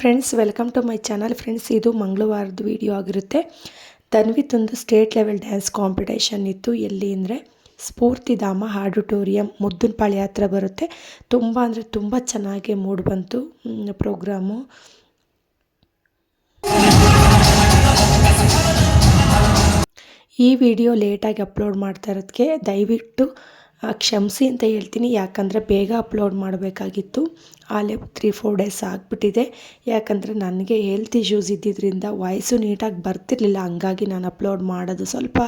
Friends welcome to my channel friends ಇದು ಮಂಗಳವಾರದ video ಆಗಿರುತ್ತೆ. ತನ್ವಿತ್ತೊಂದು ಸ್ಟೇಟ್ ಲೆವೆಲ್ ಡ್ಯಾನ್ಸ್ ಕಾಂಪಿಟೇಷನ್ ಇತ್ತು. ಎಲ್ಲಿ ಅಂದರೆ ಸ್ಫೂರ್ತಿಧಾಮ ಆಡಿಟೋರಿಯಂ ಮುದ್ದನಪಾಳ್ಯ ಹತ್ರ ಬರುತ್ತೆ. ತುಂಬ ಅಂದರೆ ತುಂಬ ಚೆನ್ನಾಗಿ ಮೂಡ್ ಬಂತು. ಪ್ರೋಗ್ರಾಮು ಈ ವಿಡಿಯೋ ಲೇಟಾಗಿ ಅಪ್ಲೋಡ್ ಮಾಡ್ತಾ ಇರೋದಕ್ಕೆ ದಯವಿಟ್ಟು ಕ್ಷಮಿಸಿ ಅಂತ ಹೇಳ್ತೀನಿ. ಯಾಕಂದರೆ ಬೇಗ ಅಪ್ಲೋಡ್ ಮಾಡಬೇಕಾಗಿತ್ತು. ಆಲೇ ತ್ರೀ ಫೋರ್ ಡೇಸ್ ಆಗಿಬಿಟ್ಟಿದೆ. ಯಾಕಂದರೆ ನನಗೆ ಹೆಲ್ತ್ ಇಶ್ಯೂಸ್ ಇದ್ದಿದ್ದರಿಂದ ವಾಯ್ಸು ನೀಟಾಗಿ ಬರ್ತಿರ್ಲಿಲ್ಲ. ಹಂಗಾಗಿ ನಾನು ಅಪ್ಲೋಡ್ ಮಾಡೋದು ಸ್ವಲ್ಪ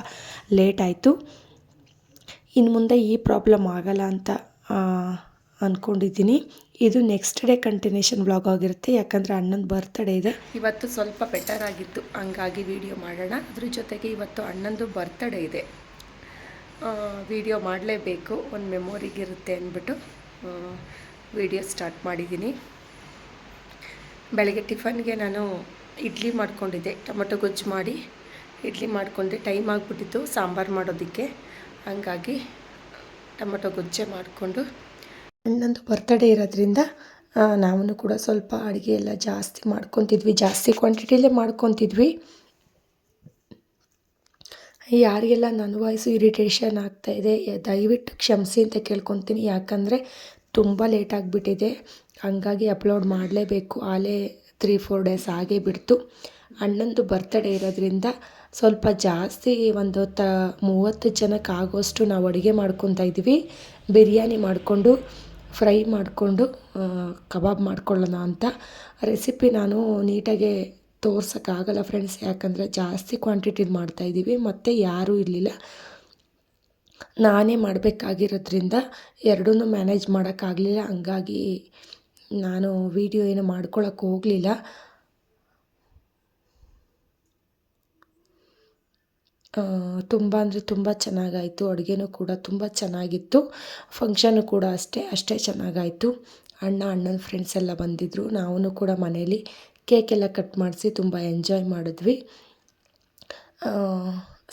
ಲೇಟ್ ಆಯಿತು. ಇನ್ನು ಮುಂದೆ ಈ ಪ್ರಾಬ್ಲಮ್ ಆಗಲ್ಲ ಅಂತ ಅಂದ್ಕೊಂಡಿದ್ದೀನಿ ಇದು ನೆಕ್ಸ್ಟ್ ಡೇ ಕಂಟಿನ್ಯೂಷನ್ ಬ್ಲಾಗ್ ಆಗಿರುತ್ತೆ. ಯಾಕಂದರೆ ಅಣ್ಣನ ಬರ್ತ್ಡೇ ಇದೆ. ಇವತ್ತು ಸ್ವಲ್ಪ ಬೆಟರ್ ಆಗಿತ್ತು. ಹಂಗಾಗಿ ವಿಡಿಯೋ ಮಾಡೋಣ. ಅದ್ರ ಜೊತೆಗೆ ಇವತ್ತು ಅಣ್ಣಂದು ಬರ್ತ್ಡೇ ಇದೆ. ವಿಡಿಯೋ ಮಾಡಲೇಬೇಕು. ಒಂದು ಮೆಮೊರಿಗಿರುತ್ತೆ ಅಂದ್ಬಿಟ್ಟು ವಿಡಿಯೋ ಸ್ಟಾರ್ಟ್ ಮಾಡಿದ್ದೀನಿ. ಬೆಳಗ್ಗೆ ಟಿಫನ್ಗೆ ನಾನು ಇಡ್ಲಿ ಮಾಡ್ಕೊಂಡಿದ್ದೆ. ಟೊಮೊಟೊ ಗೊಜ್ಜು ಮಾಡಿ ಇಡ್ಲಿ ಮಾಡಿಕೊಂಡೆ ಟೈಮ್ ಆಗಿಬಿಟ್ಟಿತ್ತು. ಸಾಂಬಾರು ಮಾಡೋದಕ್ಕೆ. ಹಂಗಾಗಿ ಟೊಮೊಟೊ ಗೊಜ್ಜೆ ಮಾಡಿಕೊಂಡು ಅಣ್ಣಂದು ಬರ್ತಡೇ ಇರೋದ್ರಿಂದ ನಾವು ಕೂಡ ಸ್ವಲ್ಪ ಅಡುಗೆ ಎಲ್ಲ ಜಾಸ್ತಿ ಮಾಡ್ಕೊತಿದ್ವಿ. ಜಾಸ್ತಿ ಕ್ವಾಂಟಿಟಿಲೇ ಮಾಡ್ಕೊತಿದ್ವಿ. ಯಾರಿಗೆಲ್ಲ ನನ್ನ ವಾಯ್ಸು ಇರಿಟೇಷನ್ ಆಗ್ತಾಯಿದೆ ದಯವಿಟ್ಟು ಕ್ಷಮಿಸಿ ಅಂತ ಕೇಳ್ಕೊತೀನಿ. ಯಾಕಂದರೆ ತುಂಬ ಲೇಟ್ ಆಗಿಬಿಟ್ಟಿದೆ. ಹಂಗಾಗಿ ಅಪ್ಲೋಡ್ ಮಾಡಲೇಬೇಕು. ಆಲೇ ತ್ರೀ ಫೋರ್ ಡೇಸ್ ಆಗೇ ಬಿಡ್ತು. ಅಣ್ಣಂದು ಬರ್ತ್ಡೇ ಇರೋದ್ರಿಂದ ಸ್ವಲ್ಪ ಜಾಸ್ತಿ ಒಂದು ತ, ಮೂವತ್ತು ಜನಕ್ಕೆ ಆಗೋಷ್ಟು ನಾವು ಅಡುಗೆ ಮಾಡ್ಕೊತಾ ಇದ್ವಿ ಬಿರಿಯಾನಿ ಮಾಡಿಕೊಂಡು, ಫ್ರೈ ಮಾಡಿಕೊಂಡು ಕಬಾಬ್ ಮಾಡ್ಕೊಳ್ಳೋಣ ಅಂತ. ರೆಸಿಪಿ ನಾನು ನೀಟಾಗೆ ತೋರ್ಸೋಕ್ಕಾಗಲ್ಲ ಫ್ರೆಂಡ್ಸ್ ಯಾಕಂದರೆ ಜಾಸ್ತಿ ಕ್ವಾಂಟಿಟಿದು ಮಾಡ್ತಾಯಿದ್ದೀವಿ ಮತ್ತು ಯಾರೂ ಇರಲಿಲ್ಲ. ನಾನೇ ಮಾಡಬೇಕಾಗಿರೋದ್ರಿಂದ ಎರಡೂ ಮ್ಯಾನೇಜ್ ಮಾಡೋಕ್ಕಾಗಲಿಲ್ಲ. ಹಂಗಾಗಿ ನಾನು ವೀಡಿಯೋ ಏನು ಮಾಡ್ಕೊಳಕ್ಕೆ ಹೋಗಲಿಲ್ಲ. ತುಂಬ ಅಂದರೆ ತುಂಬ ಚೆನ್ನಾಗಾಯಿತು. ಅಡುಗೆನೂ ಕೂಡ ತುಂಬ ಚೆನ್ನಾಗಿತ್ತು. ಫಂಕ್ಷನು ಕೂಡ ಅಷ್ಟೇ ಅಷ್ಟೇ ಚೆನ್ನಾಗಾಯಿತು. ಅಣ್ಣ, ಅಣ್ಣನ ಫ್ರೆಂಡ್ಸ್ ಎಲ್ಲ ಬಂದಿದ್ದರು ನಾವು ಕೂಡ ಮನೇಲಿ ಕೇಕೆಲ್ಲ ಕಟ್ ಮಾಡಿಸಿ ತುಂಬ ಎಂಜಾಯ್ ಮಾಡಿದ್ವಿ.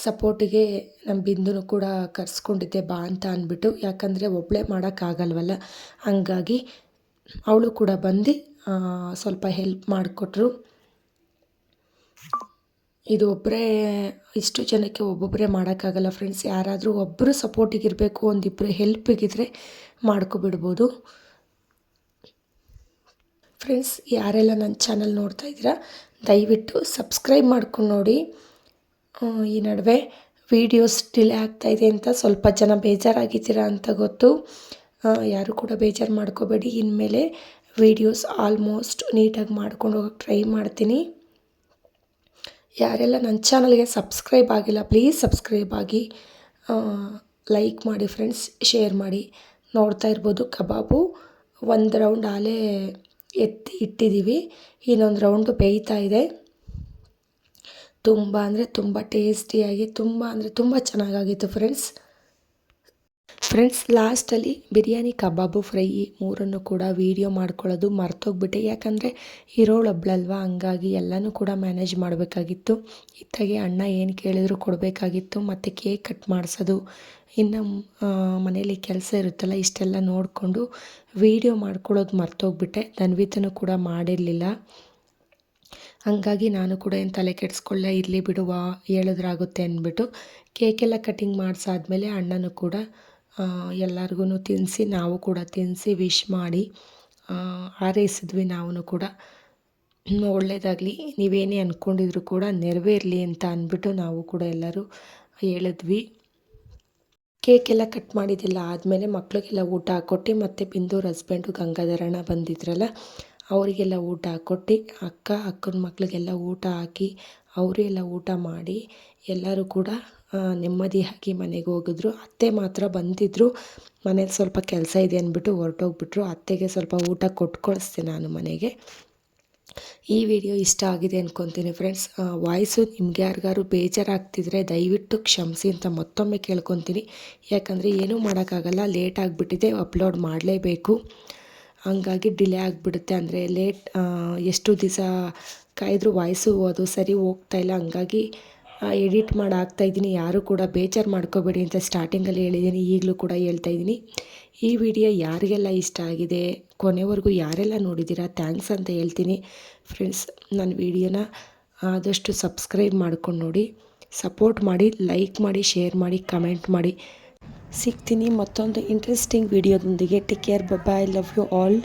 ಸಪೋರ್ಟಿಗೆ ನಮ್ಮ ಬಿಂದುನು ಕೂಡ ಕರೆಸ್ಕೊಂಡಿದ್ದೆ ಬಾ ಅಂತ ಅಂದ್ಬಿಟ್ಟು. ಯಾಕಂದರೆ ಒಬ್ಬಳೇ ಮಾಡೋಕ್ಕಾಗಲ್ವಲ್ಲ. ಹಂಗಾಗಿ ಅವಳು ಕೂಡ ಬಂದು ಸ್ವಲ್ಪ ಹೆಲ್ಪ್ ಮಾಡಿಕೊಟ್ರು. ಇದು ಒಬ್ಬರೇ ಇಷ್ಟು ಜನಕ್ಕೆ ಒಬ್ಬೊಬ್ಬರೇ ಮಾಡೋಕ್ಕಾಗಲ್ಲ ಫ್ರೆಂಡ್ಸ್. ಯಾರಾದರೂ ಒಬ್ಬರು ಸಪೋರ್ಟಿಗಿರಬೇಕು ಒಂದಿಬ್ಬರು ಹೆಲ್ಪಿಗಿದ್ರೆ ಮಾಡ್ಕೊಬಿಡ್ಬೋದು. ಫ್ರೆಂಡ್ಸ್ ಯಾರೆಲ್ಲ ನನ್ನ ಚಾನಲ್ ನೋಡ್ತಾ ಇದ್ದೀರಾ, ದಯವಿಟ್ಟು ಸಬ್ಸ್ಕ್ರೈಬ್ ಮಾಡ್ಕೊಂಡು ನೋಡಿ. ಈ ನಡುವೆ ವೀಡಿಯೋಸ್ ಡಿಲೇ ಆಗ್ತಾಯಿದೆ ಅಂತ ಸ್ವಲ್ಪ ಜನ ಬೇಜಾರಾಗಿದ್ದೀರಾ ಅಂತ ಗೊತ್ತು. ಯಾರು ಕೂಡ ಬೇಜಾರು ಮಾಡ್ಕೋಬೇಡಿ. ಇನ್ಮೇಲೆ ವೀಡಿಯೋಸ್ ಆಲ್ಮೋಸ್ಟ್ ನೀಟಾಗಿ ಮಾಡ್ಕೊಂಡು ಟ್ರೈ ಮಾಡ್ತೀನಿ. ಯಾರೆಲ್ಲ ನನ್ನ ಚಾನಲ್ಗೆ ಸಬ್ಸ್ಕ್ರೈಬ್ ಆಗಿಲ್ಲ ಪ್ಲೀಸ್ ಸಬ್ಸ್ಕ್ರೈಬ್ ಆಗಿ. ಲೈಕ್ ಮಾಡಿ ಫ್ರೆಂಡ್ಸ್ ಶೇರ್ ಮಾಡಿ. ನೋಡ್ತಾ ಇರ್ಬೋದು ಕಬಾಬು. ಒಂದು ರೌಂಡ್ ಆಲೇ ಎತ್ತಿ ಇಟ್ಟಿದ್ದೀವಿ. ಇನ್ನೊಂದು ರೌಂಡು ಬೇಯ್ತಾ ಇದೆ. ತುಂಬ ಅಂದರೆ ತುಂಬ ಟೇಸ್ಟಿಯಾಗಿ, ತುಂಬ ಅಂದರೆ ತುಂಬ ಚೆನ್ನಾಗಾಗಿತ್ತು ಫ್ರೆಂಡ್ಸ್. ಫ್ರೆಂಡ್ಸ್ ಲಾಸ್ಟಲ್ಲಿ ಬಿರಿಯಾನಿ ಕಬಾಬು ಫ್ರೈ ಮೂರನ್ನು ಕೂಡ ವೀಡಿಯೋ ಮಾಡ್ಕೊಳ್ಳೋದು ಮರ್ತೋಗ್ಬಿಟ್ಟೆ. ಯಾಕಂದರೆ ಇರೋಳೊಬ್ಳಲ್ವ ಹಂಗಾಗಿ ಎಲ್ಲನೂ ಕೂಡ ಮ್ಯಾನೇಜ್ ಮಾಡಬೇಕಾಗಿತ್ತು. ಇತ್ತಾಗೆ ಅಣ್ಣ ಏನು ಕೇಳಿದ್ರು ಕೊಡಬೇಕಾಗಿತ್ತು. ಮತ್ತು ಕೇಕ್ ಕಟ್ ಮಾಡಿಸೋದು. ಇನ್ನು ಮನೇಲಿ ಕೆಲಸ ಇರುತ್ತಲ್ಲ, ಇಷ್ಟೆಲ್ಲ ನೋಡಿಕೊಂಡು ವೀಡಿಯೋ ಮಾಡ್ಕೊಳ್ಳೋದು ಮರ್ತೋಗ್ಬಿಟ್ಟೆ. ದನ್ವಿತನೂ ಕೂಡ ಮಾಡಿರಲಿಲ್ಲ. ಹಂಗಾಗಿ ನಾನು ಕೂಡ ಏನು ತಲೆ ಕೆಡಿಸ್ಕೊಳ್ಳೆ ಇರಲಿ ಬಿಡುವ ಹೇಳಿದ್ರಾಗುತ್ತೆ ಅಂದ್ಬಿಟ್ಟು ಕೇಕೆಲ್ಲ ಕಟಿಂಗ್ ಮಾಡಿಸಾದ್ಮೇಲೆ ಅಣ್ಣನೂ ಕೂಡ ಎಲ್ಲರಿಗೂ ತಿನ್ನಿಸಿ ನಾವು ಕೂಡ ತಿನ್ನಿಸಿ ವಿಶ್ ಮಾಡಿ ಹಾರೈಸಿದ್ವಿ ನಾವು ಕೂಡ. ಒಳ್ಳೆಯದಾಗಲಿ ನೀವೇನೇ ಅಂದ್ಕೊಂಡಿದ್ರು ಕೂಡ ನೆರವೇರಲಿ ಅಂತ ಅಂದ್ಬಿಟ್ಟು ನಾವು ಕೂಡ ಎಲ್ಲರೂ ಹೇಳಿದ್ವಿ. ಕೇಕ್ ಎಲ್ಲ ಕಟ್ ಮಾಡಿದ್ದಿಲ್ಲ, ಆದಮೇಲೆ ಮಕ್ಕಳಿಗೆಲ್ಲ ಊಟ ಹಾಕ್ಕೊಟ್ಟು ಮತ್ತು ಬಿಂದೂರ್ ಹಸ್ಬೆಂಡು ಗಂಗಾಧರಣ ಬಂದಿದ್ರಲ್ಲ, ಅವರಿಗೆಲ್ಲ ಊಟ ಹಾಕ್ಕೊಟ್ಟು ಅಕ್ಕ, ಅಕ್ಕನ ಮಕ್ಕಳಿಗೆಲ್ಲ ಊಟ ಹಾಕಿ ಅವರೆಲ್ಲ ಊಟ ಮಾಡಿ ಎಲ್ಲರೂ ಕೂಡ ನೆಮ್ಮದಿಯಾಗಿ ಮನೆಗೆ ಹೋಗಿದ್ರು. ಅತ್ತೆ ಮಾತ್ರ ಬಂದಿದ್ದರು ಮನೇಲಿ ಸ್ವಲ್ಪ ಕೆಲಸ ಇದೆ ಅಂದ್ಬಿಟ್ಟು ಹೊರಟೋಗ್ಬಿಟ್ರು. ಅತ್ತೆಗೆ ಸ್ವಲ್ಪ ಊಟ ಕೊಟ್ಟು ನಾನು ಮನೆಗೆ. ಈ ವಿಡಿಯೋ ಇಷ್ಟ ಆಗಿದೆ ಅಂದ್ಕೊತೀನಿ ಫ್ರೆಂಡ್ಸ್ ವಾಯ್ಸು ನಿಮ್ಗೆ ಯಾರಿಗಾರು ಬೇಜಾರಾಗ್ತಿದ್ರೆ ದಯವಿಟ್ಟು ಕ್ಷಮಿಸಿ ಅಂತ ಮತ್ತೊಮ್ಮೆ ಕೇಳ್ಕೊತೀನಿ. ಯಾಕಂದರೆ ಏನೂ ಮಾಡೋಕ್ಕಾಗಲ್ಲ. ಲೇಟ್ ಆಗಿಬಿಟ್ಟಿದೆ. ಅಪ್ಲೋಡ್ ಮಾಡಲೇಬೇಕು. ಹಂಗಾಗಿ ಡಿಲೇ ಆಗಿಬಿಡುತ್ತೆ. ಅಂದರೆ ಲೇಟ್ ಎಷ್ಟು ದಿವಸ ಕಾಯ್ದರೂ ವಾಯ್ಸು ಅದು ಸರಿ ಹೋಗ್ತಾಯಿಲ್ಲ ಹಂಗಾಗಿ ಎಡಿಟ್ ಮಾಡಿ ಹಾಕ್ತಾಯಿದ್ದೀನಿ ಯಾರೂ ಕೂಡ ಬೇಜಾರು ಮಾಡ್ಕೋಬೇಡಿ ಅಂತ ಸ್ಟಾರ್ಟಿಂಗಲ್ಲಿ ಹೇಳಿದ್ದೀನಿ. ಈಗಲೂ ಕೂಡ ಹೇಳ್ತಾ ಇದ್ದೀನಿ. ಈ ವಿಡಿಯೋ ಯಾರಿಗೆಲ್ಲ ಇಷ್ಟ ಆಗಿದೆ, ಕೊನೆವರೆಗೂ ಯಾರೆಲ್ಲ ನೋಡಿದ್ದೀರಾ ಥ್ಯಾಂಕ್ಸ್ ಅಂತ ಹೇಳ್ತೀನಿ. ಫ್ರೆಂಡ್ಸ್ ನನ್ನ ವಿಡಿಯೋನ ಆದಷ್ಟು ಸಬ್ಸ್ಕ್ರೈಬ್ ಮಾಡ್ಕೊಂಡು ನೋಡಿ. ಸಪೋರ್ಟ್ ಮಾಡಿ ಲೈಕ್ ಮಾಡಿ ಶೇರ್ ಮಾಡಿ ಕಮೆಂಟ್ ಮಾಡಿ. ಸಿಗ್ತೀನಿ ಮತ್ತೊಂದು interesting ವಿಡಿಯೋದೊಂದಿಗೆ take care bye love you all